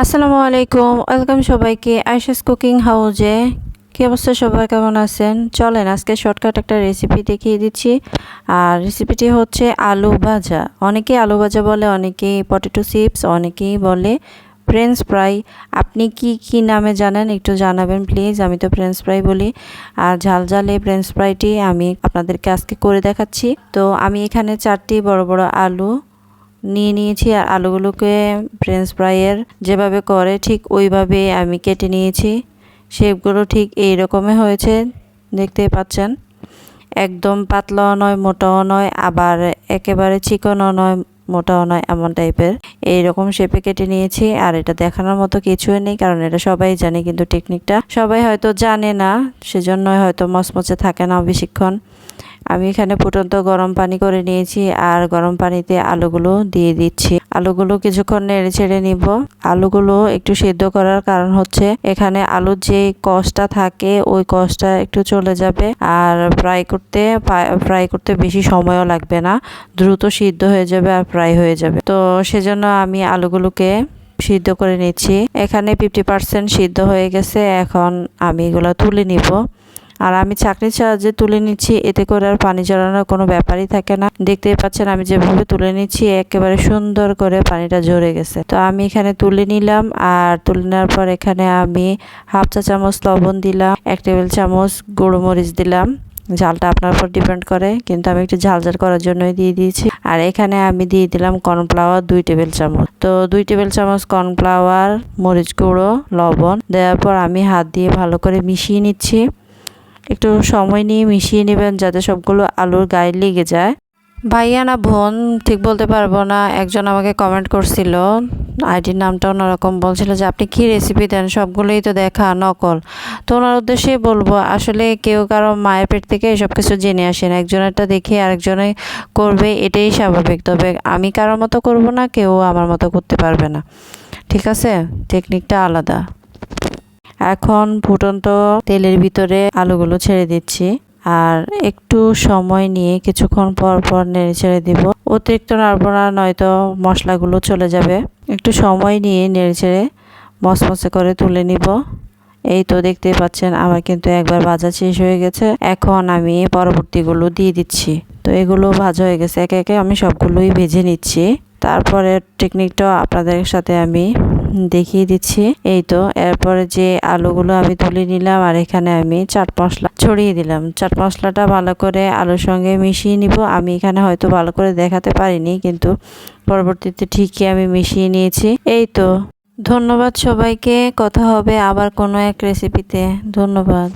আসসালামু আলাইকুম। ওয়েলকাম সবাইকে। আইসাস কুকিং হাউজে। কী অবস্থা সবাই কেমন আছেন? চলেন, আজকে শর্টকাট একটা রেসিপি দেখিয়ে দিচ্ছি। আর রেসিপিটি হচ্ছে আলু ভাজা। অনেকেই আলু ভাজা বলে, অনেকেই পটেটো চিপস অনেকেই বলে ফ্রেঞ্চ ফ্রাই আপনি কি কি নামে জানেন? একটু জানাবেন প্লিজ আমি তো ফ্রেঞ্চ ফ্রাই বলি। আর ঝাল ঝালে ফ্রেঞ্চ ফ্রাইটি আমি আপনাদেরকে আজকে করে দেখাচ্ছি। তো আমি এখানে চারটি বড় বড় আলু নিয়ে নিয়েছি আর আলুগুলোকে ফ্রেঞ্চ ফ্রাইয়ের যেভাবে করে ঠিক ওইভাবে আমি কেটে নিয়েছি। শেপগুলো ঠিক এই রকমই হয়েছে দেখতে পাচ্ছেন। একদম পাতলাও নয়, মোটাও নয়, আবার একেবারে চিকনও নয় মোটাও নয়, এমন টাইপের। এইরকম শেপে কেটে নিয়েছি, আর এটা দেখানোর মতো কিছুই নেই, কারণ এটা সবাই জানে, কিন্তু টেকনিকটা সবাই হয়তো জানে না, সেজন্যই হয়তো মচমচে থাকে না বেশিক্ষণ। আমি এখানে ফুটন্ত গরম পানি করে নিয়েছি, আর গরম পানিতে আলুগুলো দিয়ে দিচ্ছি। আলুগুলো কিছুক্ষণ নেড়ে ছেড়ে নিব। আলুগুলো একটু সিদ্ধ করার কারণ হচ্ছে এখানে আলুর যে কষটা থাকে, ওই কষটা একটু চলে যাবে আর ফ্রাই করতে ফ্রাই করতে বেশি সময়ও লাগবে না। দ্রুত সিদ্ধ হয়ে যাবে আর ফ্রাই হয়ে যাবে। তো সেজন্য আমি আলুগুলোকে সিদ্ধ করে নিচ্ছি। এখানে ফিফটি পার্সেন্ট সিদ্ধ হয়ে গেছে। এখন আমি এগুলো তুলে নিব। আর আমি চাকরির সাহায্যে তুলে নিচ্ছি, এতে করে আর পানি জড়ানোর কোনো ব্যাপারই থাকে না। দেখতেই পাচ্ছেন আমি যেভাবে তুলে নিচ্ছি, একেবারে সুন্দর করে পানিটা ঝরে গেছে। তো আমি এখানে তুলে নিলাম আর তুলে নেওয়ার পর এখানে আমি হাফ চা চামচ লবণ দিলাম, এক টেবিল চামচ গুঁড়ো মরিচ দিলাম। ঝালটা আপনার উপর ডিপেন্ড করে, কিন্তু আমি একটু ঝাল ঝাল করার জন্যই দিয়ে দিয়েছি। আর এখানে আমি দিয়ে দিলাম কর্নফ্লাওয়ার দুই টেবিল চামচ। তো দুই টেবিল চামচ কর্নফ্লাওয়ার, মরিচ গুঁড়ো, লবণ দেওয়ার পর আমি হাত দিয়ে ভালো করে মিশিয়ে নিচ্ছি। একটু সময় নিয়ে মিশিয়ে নেবেন যাতে সবগুলো আলুর গায়ে লেগে যায়। ভাইয়া না বোন, ঠিক বলতে পারব না, একজন আমাকে কমেন্ট করছিল আইডির নামটা অন্যরকম বলছিল যে, আপনি কী রেসিপি দেন? সবগুলোই তো দেখা, নকল। তো ওনার উদ্দেশ্যেই বলব, আসলে কেউ কারও মায়ের পেট থেকে এসব কিছু জেনে আসেন একজনেরটা দেখে আরেকজনে করবে, এটাই স্বাভাবিক। তবে আমি কারোর মতো করব না, কেউ আমার মতো করতে পারবে না। ঠিক আছে? টেকনিকটা আলাদা। এখন ফুটন্ত তেলের ভিতরে আলুগুলো ছেড়ে দিচ্ছি। আর একটু সময় নিয়ে কিছুক্ষণ পর পর নেড়ে ছেড়ে দিব। অতিরিক্ত নাড়ব না, নয়তো মশলাগুলো চলে যাবে। একটু সময় নিয়ে নেড়ে ছেড়ে মসমসে করে তুলে নিব। এই তো দেখতেই পাচ্ছেন, আমার কিন্তু একবার ভাজা শেষ হয়ে গেছে। এখন আমি পরবর্তীগুলো দিয়ে দিচ্ছি। তো এগুলো ভাজা হয়ে গেছে, একে একে আমি সবগুলোই ভেজে নিচ্ছি। তারপরে টেকনিকটাও আপনাদের সাথে আমি দেখিয়ে দিচ্ছি। এই তো, এরপরে যে আলুগুলো আমি তুলে নিলাম আর এখানে আমি চাট মশলা ছড়িয়ে দিলাম। চাট মশলাটা ভালো করে আলুর সঙ্গে মিশিয়ে নিব। আমি এখানে হয়তো ভালো করে দেখাতে পারিনি, কিন্তু পরবর্তীতে ঠিকই আমি মিশিয়ে নিয়েছি। এই তো, ধন্যবাদ সবাইকে। কথা হবে আবার কোনো এক রেসিপিতে ধন্যবাদ।